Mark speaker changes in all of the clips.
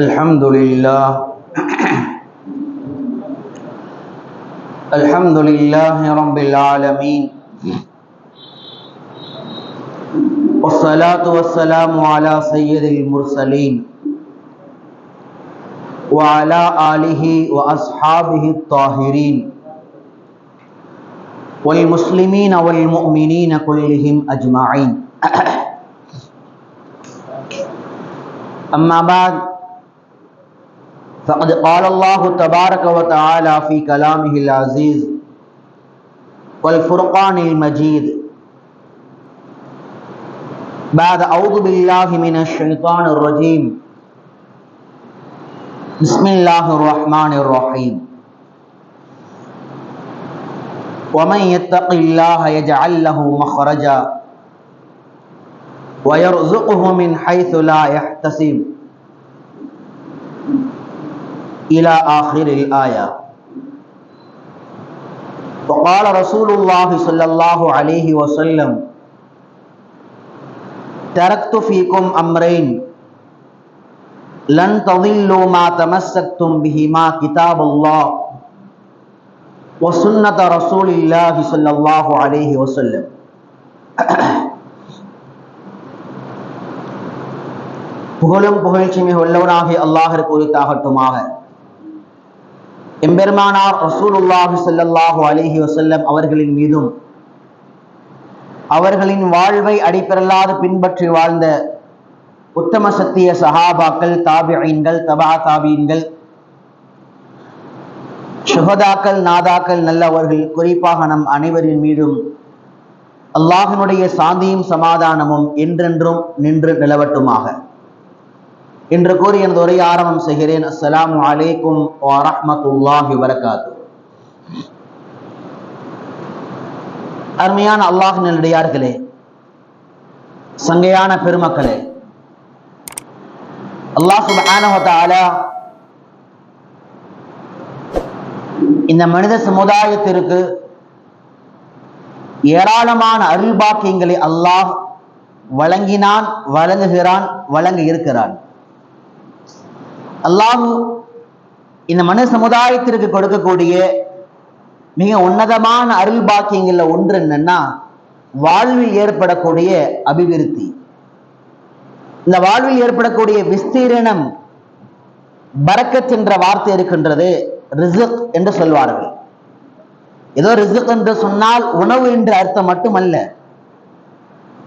Speaker 1: الحمد لله. الحمد لله رب العالمين. والصلاة والسلام على سيد المرسلين. وعلى آله وأصحابه الطاهرين. والمسلمين والمؤمنين كلهم أجمعين. أما بعد فقد قال الله تبارك وتعالى في كلامه العزيز والفرقان المجيد. بعد أعوذ بالله من الشيطان الرجيم. بسم الله الرحمن الرحيم. ومن يتق الله يجعل له مخرجا ويرزقه من حيث لا يحتسب. إلى آخر الآية وقال رسول الله صلى الله عليه وسلم تركت فيكم أمرين لن تضلوا ما تمسكتم بهما كتاب الله وسنة رسول الله صلى الله عليه وسلم புகழும் புகழ்ச்சிமை உள்ளவனாகிய அல்லாஹிற்கு உரித்தாகட்டுமாக எம்பெருமானார் ரசூலுல்லாஹு ஸல்லல்லாஹு அலிஹி வசல்லம் அவர்களின் மீதும் அவர்களின் வாழ்வை அடிப்பெறலாது பின்பற்றி வாழ்ந்த உத்தம சத்திய சஹாபாக்கள் தாபியீன்கள் தபா தாபீன்கள் சுகதாக்கள் நாதாக்கள் நல்லவர்கள் குறிப்பாக நம் அனைவரின் மீதும் அல்லாஹினுடைய சாந்தியும் சமாதானமும் என்றென்றும் நின்று நிலவட்டுமாக. என்று கூறி எனது உரையை ஆரம்பம் செய்கிறேன். அஸ்லாம் அலைக்கும் வரமத்துல்லாஹி வரகாத்து அருமையான அல்லாஹ் நல்லடியார்களே சங்கையான பெருமக்களே அல்லாஹ் சுப்ஹானஹு இந்த மனித சமுதாயத்திற்கு ஏராளமான அருள் பாக்கியங்களை அல்லாஹ் வழங்கினான் வழங்குகிறான் வழங்க இருக்கிறான். அல்லாஹ் இந்த மனு சமுதாயத்திற்கு கொடுக்கக்கூடிய மிக உன்னதமான அருள் பாக்கியங்களில் ஒன்று என்னன்னா வாழ்வில் ஏற்படக்கூடிய அபிவிருத்தி. இந்த வாழ்வில் ஏற்படக்கூடிய விஸ்தீரணம் பறக்கத் என்ற வார்த்தை இருக்கின்றது ரிசுக் என்று சொல்வார்கள். ஏதோ ரிசுக் என்று சொன்னால் உணவு என்று அர்த்தம் மட்டுமல்ல.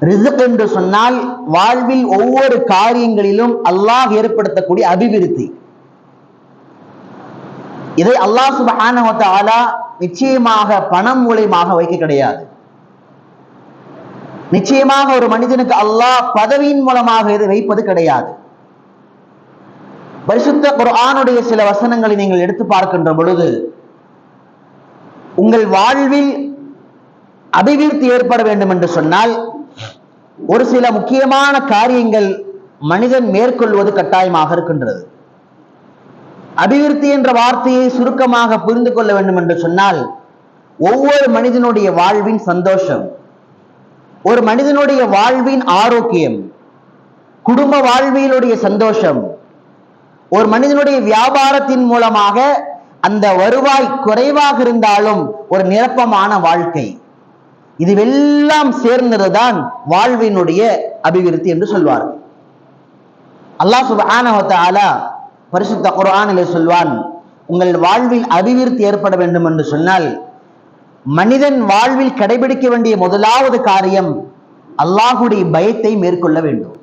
Speaker 1: ரிசுக் என்று சொன்னால் வாழ்வில் ஒவ்வொரு காரியங்களிலும் அல்லாஹ் ஏற்படுத்தக்கூடிய அபிவிருத்தி. இதை அல்லாஹ் சுபஹானஹு நிச்சயமாக பணம் மூலியமாக வைக்க கிடையாது. நிச்சயமாக ஒரு மனிதனுக்கு அல்லாஹ் பதவியின் மூலமாக இதை வைப்பது கிடையாது. பரிசுத்த குர்ஆனுடைய சில வசனங்களை நீங்கள் எடுத்து பார்க்கின்ற பொழுது உங்கள் வாழ்வில் அபிவிருத்தி ஏற்பட வேண்டும் என்று சொன்னால் ஒரு சில முக்கியமான காரியங்கள் மனிதன் மேற்கொள்வது கட்டாயமாக இருக்கின்றது. அபிவிருத்தி என்ற வார்த்தையை சுருக்கமாக புரிந்து கொள்ள வேண்டும் என்று சொன்னால் ஒவ்வொரு மனிதனுடைய வாழ்வின் சந்தோஷம் ஒரு மனிதனுடைய வாழ்வின் ஆரோக்கியம் குடும்ப வாழ்வியலுடைய சந்தோஷம் ஒரு மனிதனுடைய வியாபாரத்தின் மூலமாக அந்த வருவாய் குறைவாக இருந்தாலும் ஒரு நிரப்பமான வாழ்க்கை. இதுவெல்லாம் சேர்ந்ததுதான் வாழ்வினுடைய அபிவிருத்தி என்று சொல்வார் அல்லாஹ் சுப்ஹானஹு பரிசுத்த குர்ஆனில் சொல்வான் உங்கள் வாழ்வில் அபிவிருத்தி ஏற்பட வேண்டும் என்று சொன்னால் மனிதன் வாழ்வில் கடைபிடிக்க வேண்டிய முதலாவது காரியம் அல்லாஹுடைய பயத்தை மேற்கொள்ள வேண்டும்.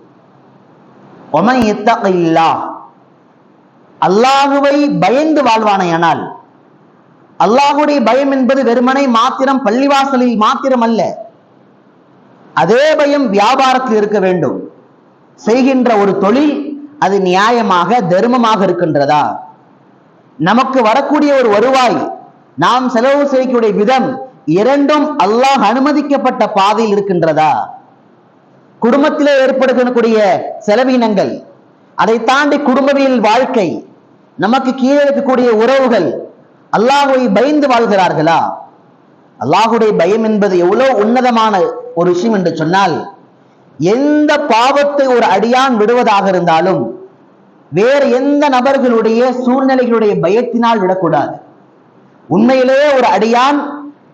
Speaker 1: ஒமன் எத்தா அல்லாஹுவை பயந்து வாழ்வானையானால் அல்லாஹுடைய பயம் என்பது வெறுமனை மாத்திரம் பள்ளிவாசலில் மாத்திரம் அல்ல அதே பயம் வியாபாரத்தில் இருக்க வேண்டும். செய்கின்ற ஒரு தொழில் அது நியாயமாக தர்மமாக இருக்கின்றதா? நமக்கு வரக்கூடிய ஒரு வருவாய் நாம் செலவு செய்யக்கூடிய விதம் இரண்டும் அல்லாஹ் அனுமதிக்கப்பட்ட பாதையில் இருக்கின்றதா? குடும்பத்திலே ஏற்படுத்தக்கூடிய செலவினங்கள் அதை தாண்டி குடும்பவியல் வாழ்க்கை நமக்கு கீழே இருக்கக்கூடிய உறவுகள் அல்லாஹுவை பயந்து வாழ்கிறார்களா? அல்லாஹுடைய பயம் என்பது எவ்வளவு உன்னதமான ஒரு விஷயம் என்று சொன்னால் எந்த பாவத்தை ஒரு அடியான் விடுவதாக இருந்தாலும் வேறு எந்த நபர்களுடைய சூழ்நிலைகளுடைய பயத்தினால் விடக்கூடாது. உண்மையிலேயே ஒரு அடியான்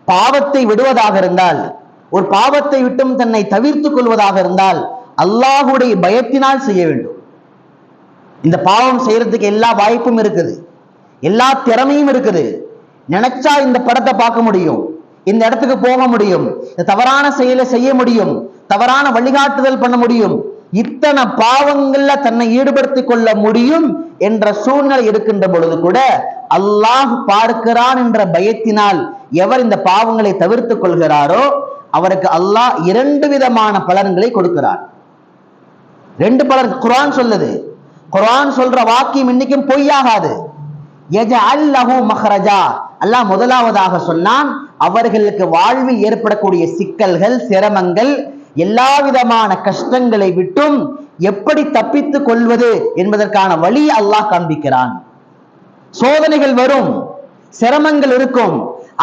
Speaker 1: பாவத்தை விடுவதாக இருந்தால் ஒரு பாவத்தை விட்டும் தன்னை தவிர்த்துக் கொள்வதாக இருந்தால் அல்லாஹுடைய பயத்தினால் செய்ய வேண்டும். இந்த பாவம் செய்யறதுக்கு எல்லா வாய்ப்பும் இருக்குது. எல்லா திறமையும் இருக்குது. நினைச்சா இந்த படத்தை பார்க்க முடியும். இந்த இடத்துக்கு போக முடியும். இந்த தவறான செயலை செய்ய முடியும். தவறான வழிகாட்டுதல் பண்ண முடியும். இத்தனை பாவங்கள்ல தன்னை ஈடுபடுத்திக் கொள்ள முடியும் என்ற சூழ்நிலை இருக்கின்ற பொழுது கூட அல்லாஹ் பார்க்கிறான் என்ற பயத்தினால் எவர் இந்த பாவங்களை தவிர்த்துக் கொள்கிறாரோ அவருக்கு அல்லாஹ் இரண்டு விதமான பலன்களை கொடுக்கிறார் ரெண்டு பலன் குரான் சொல்லுது. குர்ஆன் சொல்ற வாக்கியம் இன்னைக்கும் பொய்யாகாது. மஹரஜா. அல்லாஹ் முதலாவதாக சொன்னான் அவர்களுக்கு வாழ்வில் ஏற்படக்கூடிய சிக்கல்கள் சிரமங்கள் எல்லா விதமான கஷ்டங்களை விட்டும் எப்படி தப்பித்துக் கொள்வது என்பதற்கான வழி அல்லாஹ் காண்பிக்கிறான். சோதனைகள் வரும் சிரமங்கள் இருக்கும்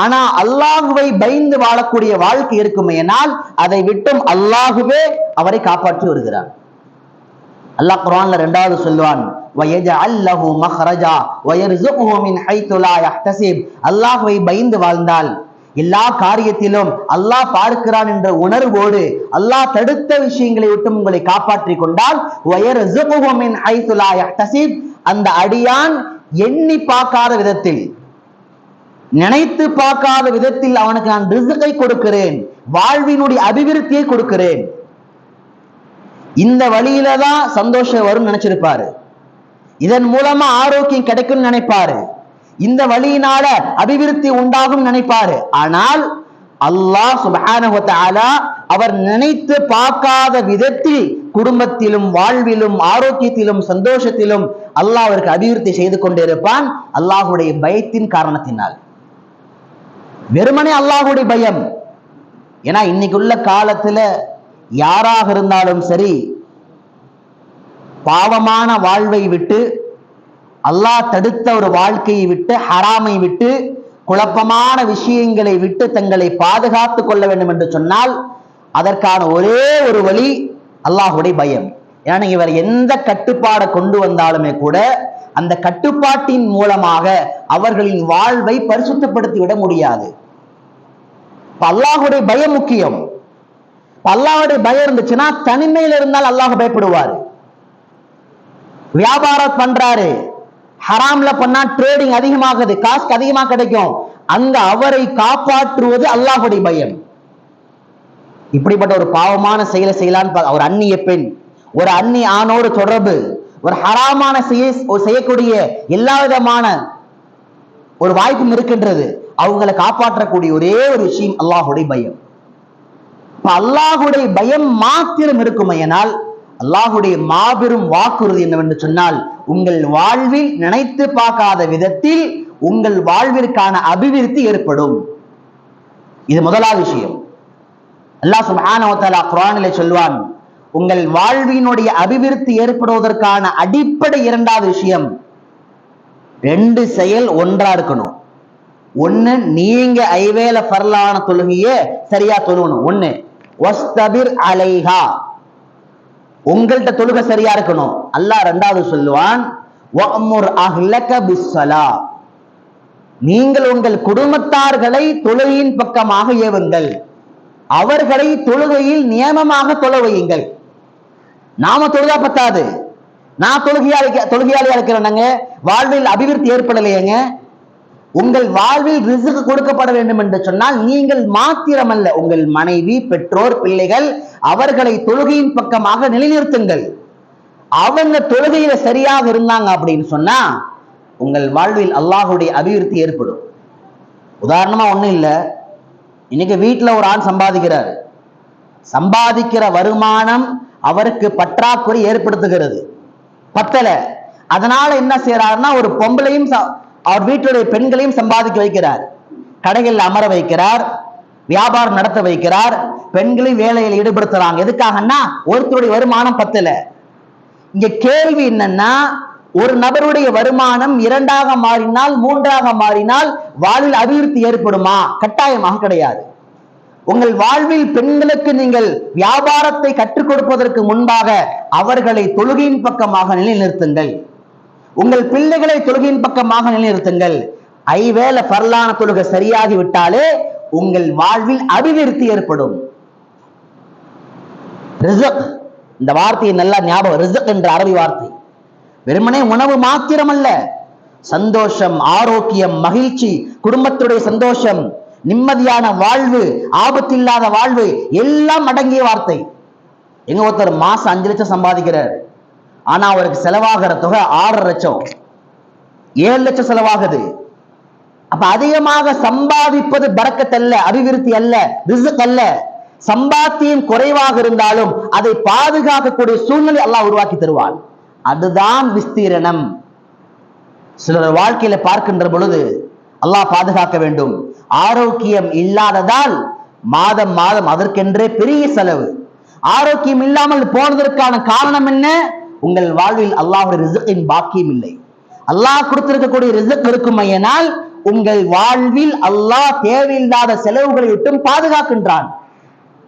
Speaker 1: ஆனா அல்லாஹுவை பயந்து வாழக்கூடிய வாழ்க்கை இருக்குமேனால் அதை விட்டும் அல்லாஹுவே அவரை காப்பாற்றி வருகிறார் அல்லாஹ் குரான்ல ரெண்டாவது சொல்லுவான் வயஜஅல் லஹு மஹ்ரஜா வயர்ஸுகுஹு மின் ஹைத்து லா யஹ்தஸிப். அல்லாஹ்வை பயந்து வாழ்ந்தால் எல்லா காரியத்திலும் அல்லாஹ் பார்க்கிறான் என்ற உணர்வோடு அல்லாஹ் தடுத்த விஷயங்களை விட்டு உங்களை காப்பாற்றிக் கொண்டால் வயர்ஸுகுஹு மின் ஹைத்து லா யஹ்தஸிப். அந்த அடியான் எண்ணி பார்க்காத விதத்தில் நினைத்து பார்க்காத விதத்தில் அவனுக்கு நான் ரிசுகை கொடுக்கிறேன் வாழ்வினுடைய அபிவிருத்தியை கொடுக்கிறேன். இந்த வழியில தான் சந்தோஷம் வரும்னு நினைச்சிருப்பாரு. இதன் மூலமா ஆரோக்கியம் கிடைக்கும்னு நினைப்பாரு. இந்த வழியினால அபிவிருத்தி உண்டாகும் நினைப்பாரு. ஆனால் அல்லாஹ் சுப்ஹானஹு தஆலா அவர் நினைத்து பார்க்காத விதத்தில் குடும்பத்திலும் வாழ்விலும் ஆரோக்கியத்திலும் சந்தோஷத்திலும் அல்லாஹ் அவருக்கு அபிவிருத்தி செய்து கொண்டிருப்பான். அல்லாஹுடைய பயத்தின் காரணத்தினால். வெறுமனே அல்லாஹுடைய பயம். ஏன்னா இன்னைக்கு உள்ள காலத்துல யாராக இருந்தாலும் சரி பாவமான வாழ்வை விட்டு அல்லாஹ் தடுத்த ஒரு வாழ்க்கையை விட்டு ஹராமை விட்டு குழப்பமான விஷயங்களை விட்டு தங்களை பாதுகாத்துக் கொள்ள வேண்டும் என்று சொன்னால் அதற்கான ஒரே ஒரு வழி அல்லாஹுடைய பயம். ஏன்னா இவர் எந்த கட்டுப்பாடை கொண்டு வந்தாலுமே கூட அந்த கட்டுப்பாட்டின் மூலமாக அவர்களின் வாழ்வை பரிசுத்தப்படுத்தி விட முடியாது. அல்லாஹுடைய பயம் முக்கியம். அல்லாஹுடைய பயம் இருந்துச்சுன்னா தனிமையில் இருந்தால் அல்லாஹ் பயப்படுவார். வியாபாரம் பண்றாரு. ஹராம்ல பண்ணா ட்ரேடிங் அதிகமாகுது காசு அதிகமா கிடைக்கும். அங்க அவரை காப்பாற்றுவது அல்லாஹுடைய பயம். இப்படிப்பட்ட ஒரு பாவமான செயலை செய்யலான்னு பா- ஒரு அந்நிய பெண் ஒரு அந்நிய ஆணோடு தொடர்பு ஒரு ஹராமான செய்ய ஒரு செய்யக்கூடிய எல்லா விதமான ஒரு வாய்ப்பும் இருக்கின்றது. அவங்களை காப்பாற்றக்கூடிய ஒரே ஒரு விஷயம் அல்லாஹுடைய பயம். அல்லாஹுடைய பயம் மாத்திரம் இருக்குமையனால் அல்லாஹுடைய மாபெரும் வாக்குறுதி என்னவென்று சொன்னால் உங்கள் வாழ்வில் நினைத்து பார்க்காத விதத்தில் உங்கள் வாழ்விற்கான அபிவிருத்தி ஏற்படும். இது முதலாவது விஷயம். அல்லாஹ் சுபானவத்தாலா குரானில சொல்வான் உங்கள் வாழ்வினுடைய அபிவிருத்தி ஏற்படுவதற்கான அடிப்படை இரண்டாவது விஷயம் ரெண்டு செயல் ஒன்றா இருக்கணும். ஒண்ணு நீங்க ஐவேல பரலான தொழுகையே சரியா தொழுகணும். ஒண்ணு ஒஸ்தபிர் அலைஹா. உங்கள்கிட்ட தொழுகை சரியா இருக்கணும். அல்லாஹ் ரெண்டாவது சொல்லுவான் பிஸ்ஸலா. நீங்கள் உங்கள் குடும்பத்தார்களை தொழுகையின் பக்கமாக ஏவுங்கள். அவர்களை தொழுகையில் நியமமாக தொழ வையுங்கள். நாம தொழுதா பத்தாது. நான் தொழுகையா தொழுகையாளியா இருக்கிறேன் வாழ்வில் அபிவிருத்தி ஏற்படலையேங்க? உங்கள் வாழ்வில் ரிசுக்கு கொடுக்கப்பட வேண்டும் என்று சொன்னால் நீங்கள் மாத்திரமல்ல உங்கள் மனைவி பெற்றோர் பிள்ளைகள் அவர்களை தொழுகையின் பக்கமாக நிலைநிறுத்துங்கள். அவங்க தொழுகையில சரியாக இருந்தாங்க அப்படின்னு சொன்னா உங்கள் வாழ்வில் அல்லாஹுடைய அபிவிருத்தி ஏற்படும். உதாரணமா ஒண்ணும் இல்ல. இன்னைக்கு வீட்டுல ஒரு ஆண் சம்பாதிக்கிறார். சம்பாதிக்கிற வருமானம் அவருக்கு பற்றாக்குறை ஏற்படுத்துகிறது. பத்தல. அதனால என்ன செய்யறாருன்னா ஒரு பொம்பளையும் அவர் வீட்டுடைய பெண்களையும் சம்பாதிக்க வைக்கிறார். கடைகளில் அமர வைக்கிறார். வியாபாரம் நடத்த வைக்கிறார். பெண்களையும் வேலையில் ஈடுபடுத்துறாங்க. எதுக்காகன்னா ஒருத்தருடைய வருமானம் பத்தல. இங்க கேள்வி என்னன்னா ஒரு நபருடைய வருமானம் இரண்டாக மாறினால் மூன்றாக மாறினால் வாழ்வில் அபிவிருத்தி ஏற்படுமா? கட்டாயமாக கிடையாது. உங்கள் வாழ்வில் பெண்களுக்கு நீங்கள் வியாபாரத்தை கற்றுக் கொடுப்பதற்கு முன்பாக அவர்களை தொழுகையின் பக்கமாக நிலைநிறுத்துங்கள். உங்கள் பிள்ளைகளை தொழுகையின் பக்கமாக நிலைநிறுத்துங்கள். ஐவேளை பரலான தொழுகை சரியாகி விட்டாலே உங்கள் வாழ்வில் அபிவிருத்தி ஏற்படும். ரிசக் இந்த வார்த்தையை நல்லா ஞாபகம் ரிசக் என்ற அரபி வார்த்தை. வெறுமனே உணவு மாத்திரமல்ல சந்தோஷம் ஆரோக்கியம் மகிழ்ச்சி குடும்பத்துடைய சந்தோஷம் நிம்மதியான வாழ்வு ஆபத்தில்லாத வாழ்வு எல்லாம் அடங்கிய வார்த்தை. எங்க ஒருத்தர் மாசம் அஞ்சு லட்சம் சம்பாதிக்கிறார். ஆனா அவருக்கு செலவாகிற தொகை ஆறு லட்சம். ஏழு லட்சம் செலவாகுது. அப்ப அதிகமாக சம்பாதிப்பது பறக்கத்தல்ல அபிவிருத்தி அல்ல ரிசுக் அல்ல. சம்பாத்தியம் குறைவாக இருந்தாலும் அதை பாதுகாக்கக்கூடிய சூழ்நிலை எல்லாம் உருவாக்கி தருவான். அதுதான் விஸ்தீரணம். சிலர் வாழ்க்கையில பார்க்கின்ற பொழுது அல்லாஹ் பாதுகாக்க வேண்டும். ஆரோக்கியம் இல்லாததால் மாதம் மாதம் அதற்கென்றே பெரிய செலவு. ஆரோக்கியம் இல்லாமல் போனதற்கான காரணம் என்ன? உங்கள் வாழ்வில் அல்லாஹுடைய ரிசுக்கின் பாக்கியம் இல்லை. அல்லாஹ் கொடுத்திருக்கக்கூடிய ரிசுக் இருக்குமையனால் உங்கள் வாழ்வில் அல்லாஹ் தேவையில்லாத செலவுகளை விட்டும் பாதுகாக்கின்றான்.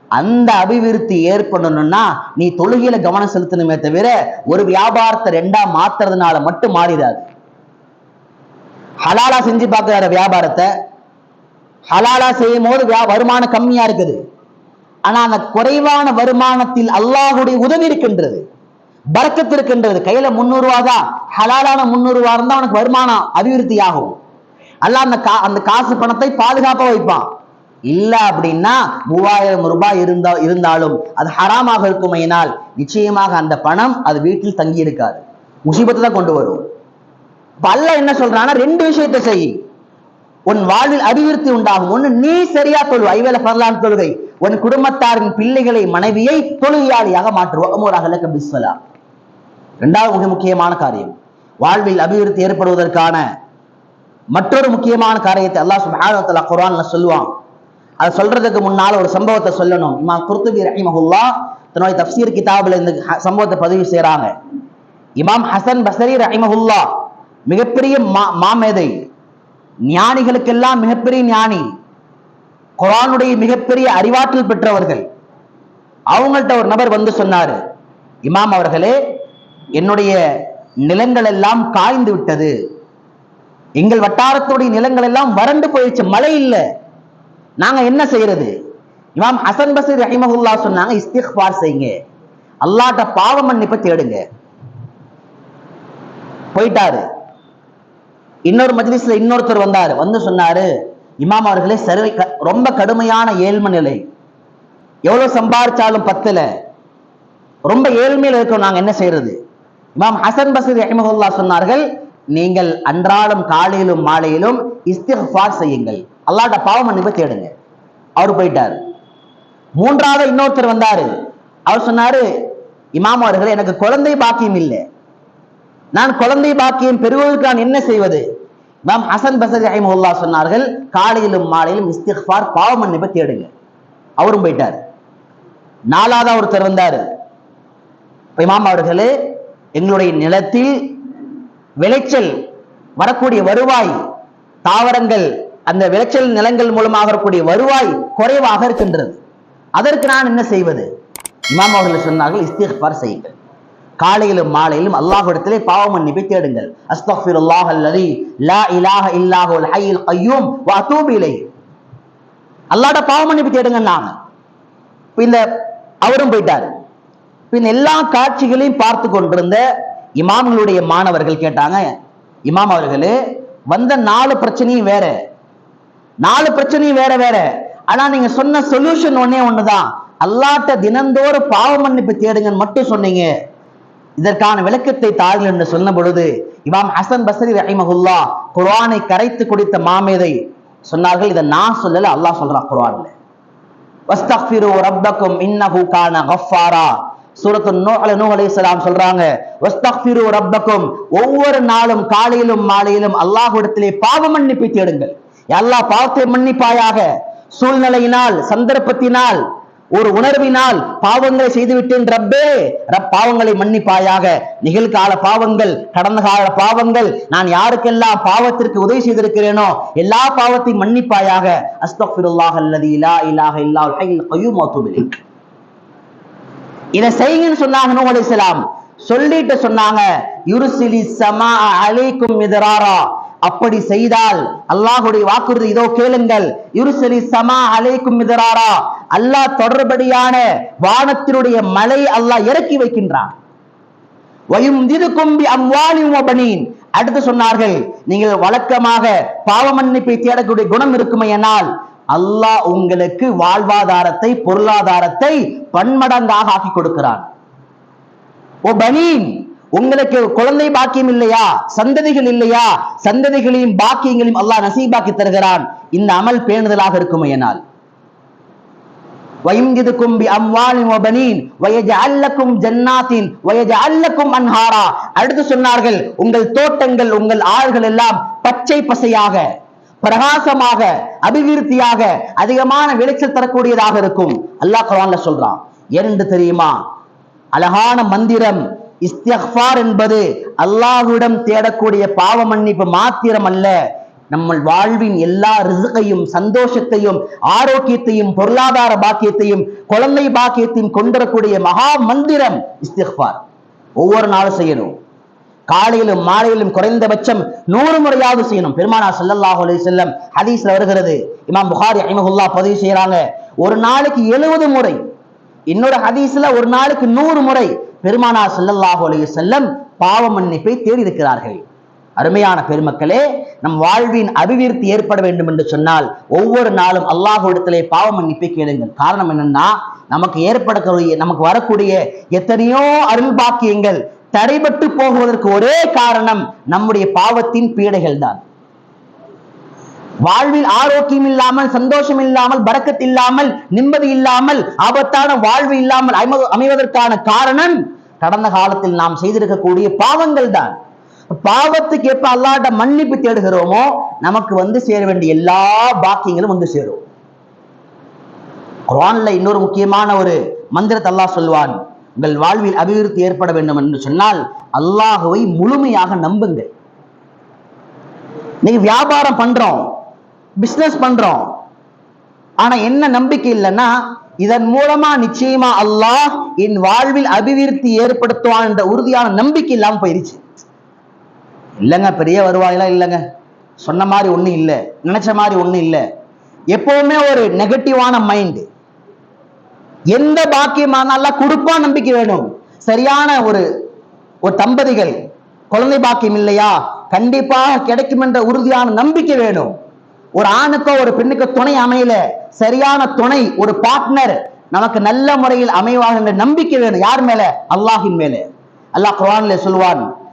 Speaker 1: அந்த அபிவிருத்தி ஏற்படணும்னா நீ தொழுகையில கவனம் செலுத்தணுமே தவிர ஒரு வியாபாரத்தை ரெண்டா மாத்துறதுனால மட்டும் மாறிடாது. ஹலாலா செஞ்சு பார்க்கிற வியாபாரத்தை. ஹலாலா செய்யும் போது வியா- வருமானம் கம்மியா இருக்குது. ஆனா அந்த குறைவான வருமானத்தில் அல்லாஹுடைய உதவி இருக்கின்றது. பறக்கத்து இருக்கின்றது கையில முன்னூறு ரூபா தான். ஹலாலான முன்னூறு ரூபா இருந்தா அவனுக்கு வருமானம் அபிவிருத்தி ஆகும் அல்ல அந்த கா அந்த காசு பணத்தை பாதுகாப்பா வைப்பான். இல்ல அப்படின்னா மூவாயிரம் ரூபாய் இருந்தா இருந்தாலும் அது ஹராமாக இருக்குமையினால் நிச்சயமாக அந்த பணம் அது வீட்டில் தங்கி இருக்காது. முசிபத்தை தான் கொண்டு வரும். இப்ப என்ன சொல்றான்னா ரெண்டு விஷயத்தை செய். உன் வாழ்வில் அபிவிருத்தி உண்டாகும். ஒண்ணு நீ சரியா தொழு. ஐவேல பரலான் தொழுகை. உன் குடும்பத்தாரின் பிள்ளைகளை மனைவியை தொழுகையாளியாக மாற்றுவோம். அமோராக பிஸ்வலா இரண்டாவது மிக முக்கியமான காரியம். வாழ்வில் அபிவிருத்தி ஏற்படுவதற்கான மற்றொரு முக்கியமான காரியத்தை அல்லாஹ் சுப்ஹானஹு குரான் சொல்லுவான். அதை சொல்றதுக்கு முன்னால ஒரு சம்பவத்தை சொல்லணும். இமாம் குர்துபி ரஹிமஹுல்லா தன்னுடைய தப்சீர் கிதாபில் இந்த சம்பவத்தை பதிவு செய்கிறாங்க இமாம் ஹசன் பசரி ரஹிமஹுல்லா மிகப்பெரிய மா- மாமேதை. ஞானிகளுக்கெல்லாம் மிகப்பெரிய ஞானி. குரானுடைய மிகப்பெரிய அறிவாற்றல் பெற்றவர்கள். அவங்கள்ட்ட ஒரு நபர் வந்து சொன்னாரு இமாம் அவர்களே என்னுடைய நிலங்கள் எல்லாம் காய்ந்து விட்டது. எங்கள் வட்டாரத்துடைய நிலங்கள் எல்லாம் வறண்டு போயிடுச்சு. மழை இல்லை. நாங்க என்ன செய்யறது? இமாம் ஹசன் பசீர் ரஹிமஹுல்லா சொன்னாங்க இஸ்திக்பார் செய்யுங்க. அல்லாட்ட பாவ மன்னிப்பை தேடுங்க. போயிட்டாரு. இன்னொரு மஜ்லிஸ்ல இன்னொருத்தர் வந்தாரு. வந்து சொன்னாரு இமாம் அவர்களே சரி க- ரொம்ப கடுமையான ஏழ்மை நிலை. எவ்வளவு சம்பாதிச்சாலும் பத்துல. ரொம்ப ஏழ்மையில இருக்கோம். நாங்க என்ன செய்யறது? இமாம் ஹசன் பசீர் ரஹிமஹுல்லா சொன்னார்கள் நீங்கள் அன்றாடம் காலையிலும் மாலையிலும் இஸ்திஃபார் செய்யுங்கள். அல்லாட்ட பாவ மன்னிப்பை தேடுங்க. அவர் போயிட்டாரு. மூன்றாவது இன்னொருத்தர் வந்தாரு. அவர் சொன்னாரு இமாம் அவர்கள் எனக்கு குழந்தை பாக்கியம் இல்லை. நான் குழந்தை பாக்கியம் பெறுவதற்கு நான் என்ன செய்வது? இமாம் ஹசன் பசர் ரஹிமஹுல்லா சொன்னார்கள் காலையிலும் மாலையிலும் இஸ்திஃபார் பாவ மன்னிப்பை தேடுங்க. அவரும் போயிட்டார். நாலாவது ஒருத்தர் வந்தாரு. இமாம் அவர்களே எங்களுடைய நிலத்தில் விளைச்சல் வரக்கூடிய வருவாய் தாவரங்கள் அந்த விளைச்சல் நிலங்கள் மூலமாக வரக்கூடிய வருவாய் குறைவாக இருக்கின்றது. அதற்கு நான் என்ன செய்வது? இமாம் அவர்கள் சொன்னார்கள் இஸ்திஃபார் செய்யுங்கள். காலையிலும் மாலையிலும் அல்லாஹ்விடத்திலே பாவ மன்னிப்பை தேடுங்கள். அஸ்தக்ஃபிருல்லாஹ் அல்லதி லா இலாஹ இல்லாஹுல் ஹய்யுல் கய்யூம் வ அதூபு அல்லாட பாவம் பாவ மன்னிப்பு தேடுங்க நாங்க இந்த அவரும் போயிட்டாரு. பின் எல்லா காட்சிகளையும் பார்த்து கொண்டிருந்த இமாம்களுடைய மாணவர்கள் கேட்டாங்க இமாம் அவர்களே வந்த நாலு பிரச்சனையும் வேற. நாலு பிரச்சனையும் வேற வேற. ஆனா நீங்க சொன்ன சொல்யூஷன் ஒன்னே ஒண்ணுதான். அல்லாட்ட தினந்தோறும் பாவ மன்னிப்பு தேடுங்கன்னு மட்டும் சொன்னீங்க. இதற்கான விளக்கத்தை தாருங்கள் என்று சொன்ன பொழுது இமாம் ஹசன் பசரி ரஹிமகுல்லா குர்ஆனை கரைத்து குடித்த மாமேதை சொன்னார்கள் இதை நான் சொல்லல அல்லாஹ் சொல்றான் குர்ஆன்ல. வஸ்தக்ஃபிரு ரப்பக்கும் இன்னஹு கான கஃபாரா. சூரத்து சொல்றாங்க. வஸ்தக்ஃபிரு ரப்பக்கும். ஒவ்வொரு நாளும் காலையிலும் மாலையிலும் அல்லாஹ்விடத்திலே பாவ மன்னிப்பை தேடுங்கள். எல்லா அல்லாஹ் பாவத்தை மன்னிப்பாயாக. சூழ்நிலையினால் சந்தர்ப்பத்தினால் ஒரு உணர்வினால் பாவங்களை செய்துவிட்டேன் ரப்பே. ரப் பாவங்களை மன்னிப்பாயாக. நிகழ்கால பாவங்கள் கடந்த கால பாவங்கள் நான் யாருக்கெல்லாம் பாவத்திற்கு உதவி செய்திருக்கிறேனோ எல்லா பாவத்தையும் மன்னிப்பாயாக. அஸ்தக்ஃபிருல்லாஹ் அல்லதி லா இலாஹ இல்லாஹுல் ஹய்யுல் இதை செய்யுங்கன்னு சொன்னாங்க நூஹ் அலைஹிஸ்ஸலாம் சொல்லிட்டு சொன்னாங்க யுருசிலி சமா அலைக்கும் மிதராரா. அப்படி செய்தால் அல்லாஹுடைய வாக்குறுதி இதோ கேளுங்கள் யுருசலி சமா அலைக்கும் மிதராரா. அல்லாஹ் தொடர்படியான வானத்தினுடைய மலை அல்லாஹ் இறக்கி வைக்கின்றான். வயும் திருக்கும்பி அம்வாலியும் பனீன். அடுத்து சொன்னார்கள் நீங்கள் வழக்கமாக பாவ மன்னிப்பை தேடக்கூடிய குணம் இருக்குமையனால் அல்லாஹ் உங்களுக்கு வாழ்வாதாரத்தை பொருளாதாரத்தை பன்மடங்காக ஆக்கி கொடுக்கிறான் ஓ பனீன் உங்களுக்கு குழந்தை பாக்கியம் இல்லையா சந்ததிகள் இல்லையா சந்ததிகளையும் பாக்கியங்களையும் அல்லாஹ் நசீபாக்கி தருகிறான் இந்த அமல் பேணுதலாக இருக்குமே என்னால் وَيُمْدِدْكُمْ بِأَمْوَالٍ وَبَنِينَ وَيَجْعَلْ لَكُمْ جَنَّاتٍ وَيَجْعَلْ لَكُمْ أَنْهَارًا அடுத்து சொன்னார்கள் உங்கள் தோட்டங்கள் உங்கள் ஆறுகள் எல்லாம் பச்சை பசையாக பிரகாசமாக அபிவிருத்தியாக அதிகமான விளைச்சல் தரக்கூடியதாக இருக்கும். அல்லாஹ் குரான்ல சொல்றான். ஏனென்று தெரியுமா? அழகான மந்திரம். இஸ்திக்ஃபார் என்பது அல்லாஹ்விடம் தேடக்கூடிய பாவ மன்னிப்பு மாத்திரம் அல்ல நம்ம வாழ்வின் எல்லா ரிசுகையும் சந்தோஷத்தையும் ஆரோக்கியத்தையும் பொருளாதார பாக்கியத்தையும் குழந்தை பாக்கியத்தையும் கொண்டிருக்கூடிய மகா மந்திரம் இஸ்திஃபார் ஒவ்வொரு நாளும் செய்யணும். காலையிலும் மாலையிலும் குறைந்தபட்சம் நூறு முறையாவது செய்யணும். பெருமானா சல்லல்லாஹு அலி செல்லம் ஹதீஸ்ல வருகிறது. இமாம் புகாரி ரஹிமஹுல்லாஹ் பதிவு செய்யறாங்க ஒரு நாளைக்கு எழுபது முறை. இன்னொரு ஹதீஸ்ல ஒரு நாளைக்கு நூறு முறை பெருமானா சல்லல்லாஹு அலி செல்லம் பாவ மன்னிப்பை தேடி இருக்கிறார்கள் அருமையான பெருமக்களே நம் வாழ்வின் அபிவிருத்தி ஏற்பட வேண்டும் என்று சொன்னால் ஒவ்வொரு நாளும் அல்லாஹுடத்திலே பாவ மன்னிப்பை கேளுங்கள். காரணம் என்னன்னா நமக்கு ஏற்படக்கூடிய நமக்கு வரக்கூடிய எத்தனையோ அருள் பாக்கியங்கள் தடைபட்டு போகுவதற்கு ஒரே காரணம் நம்முடைய பாவத்தின் பீடைகள் தான் வாழ்வில் ஆரோக்கியம் இல்லாமல் சந்தோஷம் இல்லாமல் பறக்கத் இல்லாமல் நிம்மதி இல்லாமல் ஆபத்தான வாழ்வு இல்லாமல் அமைவ- அமைவதற்கான காரணம் கடந்த காலத்தில் நாம் செய்திருக்கக்கூடிய பாவங்கள் தான் பாவத்துக்கு எப்ப அல்லாட்ட மன்னிப்பு தேடுகிறோமோ நமக்கு வந்து சேர வேண்டிய எல்லா பாக்கியங்களும் வந்து சேரும். குரான்ல இன்னொரு முக்கியமான ஒரு மந்திரத்தை அல்லாஹ் சொல்வான். உங்கள் வாழ்வில் அபிவிருத்தி ஏற்பட வேண்டும் என்று சொன்னால் அல்லாஹுவை முழுமையாக நம்புங்கள் நீங்க வியாபாரம் பண்றோம் பிசினஸ் பண்றோம். ஆனா என்ன நம்பிக்கை இல்லைன்னா இதன் மூலமா நிச்சயமா அல்லாஹ் என் வாழ்வில் அபிவிருத்தி ஏற்படுத்துவான் என்ற உறுதியான நம்பிக்கை இல்லாம போயிருச்சு. இல்லைங்க பெரிய வருவாயெல்லாம் இல்லைங்க. சொன்ன மாதிரி ஒண்ணும் இல்லை நினைச்ச மாதிரி ஒண்ணும் இல்லை. எப்பவுமே ஒரு நெகட்டிவான மைண்ட் எந்த பாக்கியமானாலும் கொடுப்பா கொடுப்பான் நம்பிக்கை வேணும். சரியான ஒரு ஒரு தம்பதிகள் குழந்தை பாக்கியம் இல்லையா? கண்டிப்பாக கிடைக்கும் என்ற உறுதியான நம்பிக்கை வேணும். ஒரு ஆணுக்கோ ஒரு பெண்ணுக்கோ துணை அமையல சரியான துணை ஒரு பார்ட்னர் நமக்கு நல்ல முறையில் அமைவார் என்ற நம்பிக்கை வேணும். யார் மேல? அல்லாஹின் மேல. அல்லாஹ் குரான்ல சொல்வான்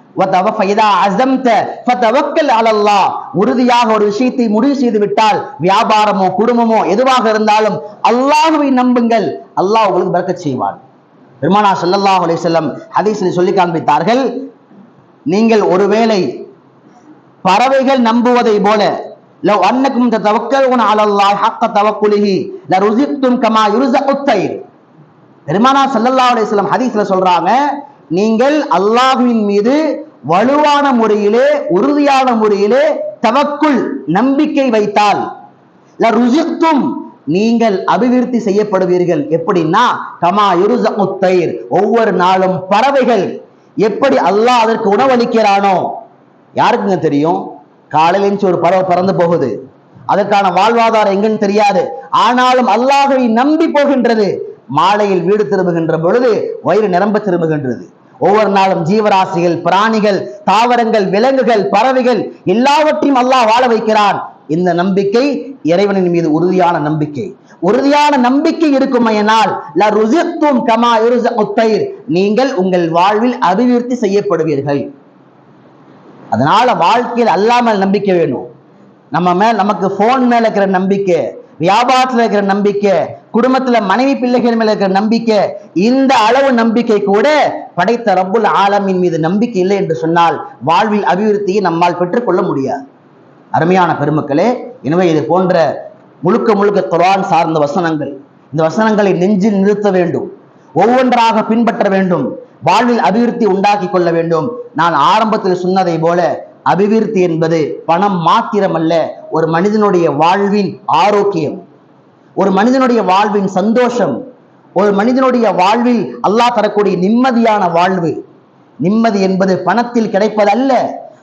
Speaker 1: உறுதியாக ஒரு விஷயத்தை முடிவு செய்து விட்டால் வியாபாரமோ குடும்பமோ எதுவாக இருந்தாலும் அல்லாஹுவை நம்புங்கள். அல்லாஹ் உங்களுக்கு பிறக்க செய்வான். பெருமானா சல்லல்லாஹ் அலி செல்லம் ஹதீஸில் சொல்லி காண்பித்தார்கள் நீங்கள் ஒருவேளை பறவைகள் நம்புவதை போல லவ் அன்னக்கும் தவக்கல் அலல்லாஹ் ஹக்க தவக்குலிஹி ல ருசித்தும் கமா யுருச உத்தைர் பெருமானா சல்லல்லாஹ் அலி ஹதீஸ்ல ஹதீஸில் சொல்றாங்க நீங்கள் அல்லாஹுவின் மீது வலுவான முறையிலே உறுதியான முறையிலே தவக்குள் நம்பிக்கை வைத்தால் லருசிக்தும் நீங்கள் அபிவிருத்தி செய்யப்படுவீர்கள். எப்படின்னா கமா ஒவ்வொரு நாளும் பறவைகள் எப்படி அல்லாஹ் அதற்கு உணவளிக்கிறானோ. யாருக்குங்க தெரியும்? காலையில ஒரு பறவை பறந்து போகுது. அதற்கான வாழ்வாதாரம் எங்கன்னு தெரியாது. ஆனாலும் அல்லாஹை நம்பி போகின்றது. மாலையில் வீடு திரும்புகின்ற பொழுது வயிறு நிரம்ப திரும்புகின்றது. ஒவ்வொரு நாளும் ஜீவராசிகள் பிராணிகள் தாவரங்கள் விலங்குகள் பறவைகள் எல்லாவற்றையும் அல்லாஹ் வாழ வைக்கிறான். இந்த நம்பிக்கை இறைவனின் மீது உறுதியான நம்பிக்கை. உறுதியான நம்பிக்கை இருக்குமையனால் ல கமா நீங்கள் உங்கள் வாழ்வில் அபிவிருத்தி செய்யப்படுவீர்கள். அதனால வாழ்க்கையில் அல்லாமல் நம்பிக்கை வேணும். நம்ம மேல் நமக்கு போன் மேல இருக்கிற நம்பிக்கை வியாபாரத்துல இருக்கிற நம்பிக்கை குடும்பத்துல மனைவி பிள்ளைகள் மேல இருக்கிற நம்பிக்கை இந்த அளவு நம்பிக்கை கூட படைத்த ரப்புல் ஆலமின் மீது நம்பிக்கை இல்லை என்று சொன்னால் வாழ்வில் அபிவிருத்தியை நம்மால் பெற்றுக்கொள்ள முடியாது. அருமையான பெருமக்களே எனவே இது போன்ற முழுக்க முழுக்க குரான் சார்ந்த வசனங்கள் இந்த வசனங்களை நெஞ்சில் நிறுத்த வேண்டும் ஒவ்வொன்றாக பின்பற்ற வேண்டும் வாழ்வில் அபிவிருத்தி உண்டாக்கி கொள்ள வேண்டும். நான் ஆரம்பத்தில் சொன்னதை போல அபிவிருத்தி என்பது பணம் மாத்திரமல்ல ஒரு மனிதனுடைய வாழ்வின் ஆரோக்கியம். ஒரு மனிதனுடைய வாழ்வின் சந்தோஷம். ஒரு மனிதனுடைய வாழ்வில் அல்லாஹ் தரக்கூடிய நிம்மதியான வாழ்வு. நிம்மதி என்பது பணத்தில் கிடைப்பதல்ல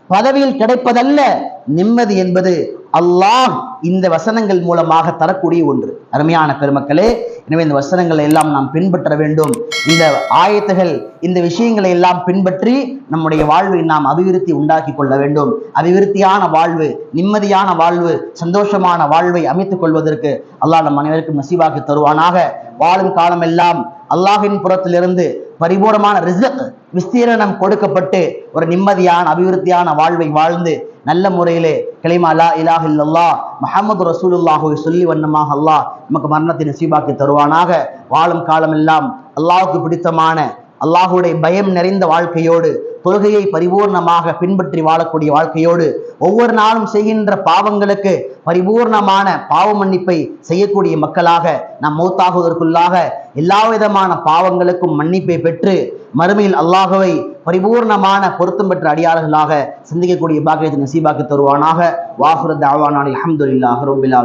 Speaker 1: பதவியில் கிடைப்பதல்ல. நிம்மதி என்பது அல்லாஹ் இந்த வசனங்கள் மூலமாக தரக்கூடிய ஒன்று. அருமையான பெருமக்களே எனவே இந்த வசனங்களை எல்லாம் நாம் பின்பற்ற வேண்டும். இந்த ஆயத்துகள் இந்த விஷயங்களை எல்லாம் பின்பற்றி நம்முடைய வாழ்வை நாம் அபிவிருத்தி உண்டாக்கி கொள்ள வேண்டும். அபிவிருத்தியான வாழ்வு நிம்மதியான வாழ்வு சந்தோஷமான வாழ்வை அமைத்துக் கொள்வதற்கு அல்லாஹ் நம் அனைவருக்கும் நசீவாக்கி தருவானாக. வாழும் காலமெல்லாம் அல்லாஹின் புறத்திலிருந்து பரிபூர்ணமான ரிசக் விஸ்தீரணம் கொடுக்கப்பட்டு ஒரு நிம்மதியான அபிவிருத்தியான வாழ்வை வாழ்ந்து நல்ல முறையிலே கிளைமாலா இலாஹ் இல்லல்லா இல்லல்லாஹ் முஹம்மது ரசூலுல்லாஹுவை சொல்லி வண்ணமாக அல்லாஹ் நமக்கு மரணத்தை நசீபாக்கி தருவானாக. வாழும் காலமெல்லாம் அல்லாஹுக்கு பிடித்தமான அல்லாஹுடைய பயம் நிறைந்த வாழ்க்கையோடு தொழுகையை பரிபூர்ணமாக பின்பற்றி வாழக்கூடிய வாழ்க்கையோடு ஒவ்வொரு நாளும் செய்கின்ற பாவங்களுக்கு பரிபூர்ணமான பாவ மன்னிப்பை செய்யக்கூடிய மக்களாக நாம் மௌத்தாகுவதற்குள்ளாக எல்லா விதமான பாவங்களுக்கும் மன்னிப்பை பெற்று மறுமையில் அல்லாஹுவை பரிபூர்ணமான பொருத்தம் பெற்ற அடியாளர்களாக சிந்திக்கக்கூடிய பாக்கியத்தை நசீபாக்கி தருவானாக. வாகுரத் அவானான் அல்ஹம்துலில்லாஹ் ரப்பில்